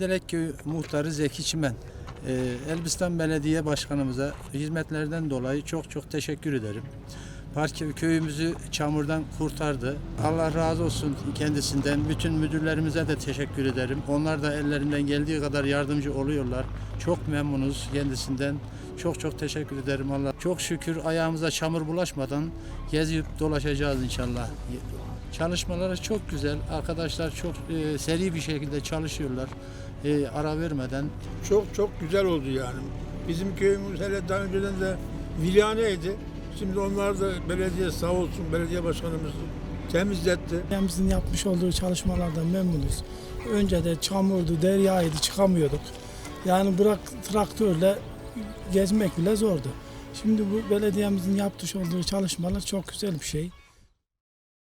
Delekköy Muhtarı Zeki Çimen. Ee, Elbistan Belediye Başkanımıza hizmetlerden dolayı çok çok teşekkür ederim. Park köyümüzü çamurdan kurtardı. Allah razı olsun kendisinden. Bütün müdürlerimize de teşekkür ederim. Onlar da ellerinden geldiği kadar yardımcı oluyorlar. Çok memnunuz kendisinden. Çok çok teşekkür ederim Allah. Çok şükür ayağımıza çamur bulaşmadan gezip dolaşacağız inşallah. Çalışmaları çok güzel. Arkadaşlar çok e, seri bir şekilde çalışıyorlar. E, ara vermeden Çok çok güzel oldu yani. Bizim köyümüz hele daha önceden de vilyaneydi. Şimdi onlar da belediye sağ olsun belediye başkanımız temizletti. Belediyemizin yapmış olduğu çalışmalardan memnunuz. Önce de çamurdu, deryaydı, çıkamıyorduk. Yani bırak traktörle gezmek bile zordu. Şimdi bu belediyemizin yapmış olduğu çalışmalar çok güzel bir şey.